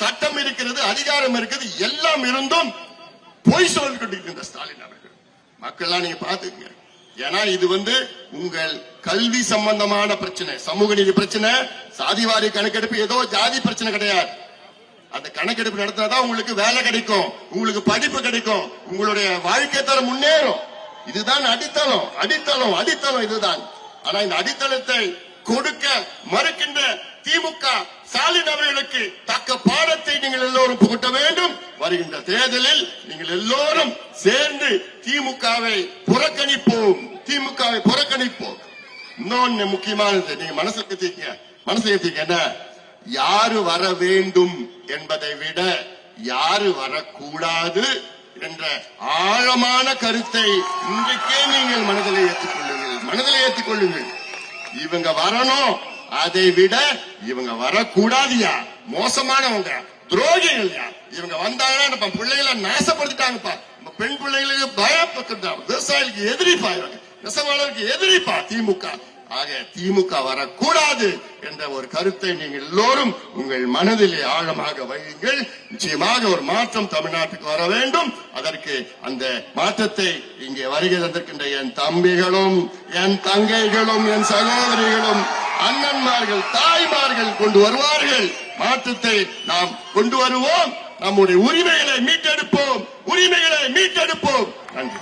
சட்டம் இருக்கிறது அதிகாரம் இருக்கிறது எல்லாம் இருந்தும் பொய் சொல்லிக் கொண்டிருக்கின்ற ஸ்டாலின் அவர்கள். மக்கள்லாம் நீங்க பாத்துக்கங்க ஏன்னா இது வந்து உங்கள் கல்வி சம்பந்தமான பிரச்சனை சமூக நீதி பிரச்சனை சாதிவாரி கணக்கெடுப்பு ஏதோ ஜாதி பிரச்சனை கிடையாது. அந்த கணக்கெடுப்பு நடத்தினாதான் உங்களுக்கு வேலை கிடைக்கும் உங்களுக்கு படிப்பு கிடைக்கும் உங்களுடைய வாழ்க்கை தரம் முன்னேறும். இதுதான் அடித்தளம் அடித்தளம் அடித்தளம் இதுதான். ஆனா இந்த அடித்தளத்தை கொடுக்க மறுக்கின்ற திமுக ஸ்டாலின் அவர்களுக்கு தக்க பாடத்தை நீங்கள் எல்லோரும் புகட்ட வேண்டும். வருகின்ற தேர்தலில் நீங்கள் எல்லோரும் சேர்ந்து திமுகவை புறக்கணிப்போம். திமுகவை புறக்கணிப்போம். இன்னொன்னு முக்கியமானது நீங்க மனசுல ஏத்திக்க மனசுல என்ன? யாரு வர வேண்டும் என்பதை விட யாரு வரக்கூடாது என்ற ஆழமான கருத்தை இன்றைக்கே நீங்கள் மனதில் ஏற்றுக்கொள்ளுங்கள். மனதில் ஏற்றுக்கொள்ளுங்கள். இவங்க வரணும். அதை விட இவங்க வரக்கூடாதியா? மோசமானவங்க. துரோகிகள்யா? இவங்க வந்தாங்கன்னா நம்ம பிள்ளைகளை நாசப்படுத்திட்டாங்கப்பா. நம்ம பெண் பிள்ளைகளுக்கு பயப்பட்டுட்டாங்க விவசாயிகளுக்கு எதிரிப்பா இவங்க. நெசவாளருக்கு எதிரிப்பா திமுக. ஆக திமுக வரக்கூடாது என்ற ஒரு கருத்தை நீங்கள் எல்லோரும் உங்கள் மனதிலே ஆழமாக வையுங்கள். நிச்சயமாக ஒரு மாற்றம் தமிழ்நாட்டுக்கு வர வேண்டும். அதற்கு அந்த மாற்றத்தை இங்கே வருகை தந்திருக்கின்ற என் தம்பிகளும் என் தங்கைகளும் என் சகோதரிகளும் அண்ணன்மார்கள் தாய்மார்கள் கொண்டு வருவார்கள். மாற்றத்தை நாம் கொண்டு வருவோம். நம்முடைய உரிமைகளை மீட்டெடுப்போம். உரிமைகளை மீட்டெடுப்போம். நன்றி.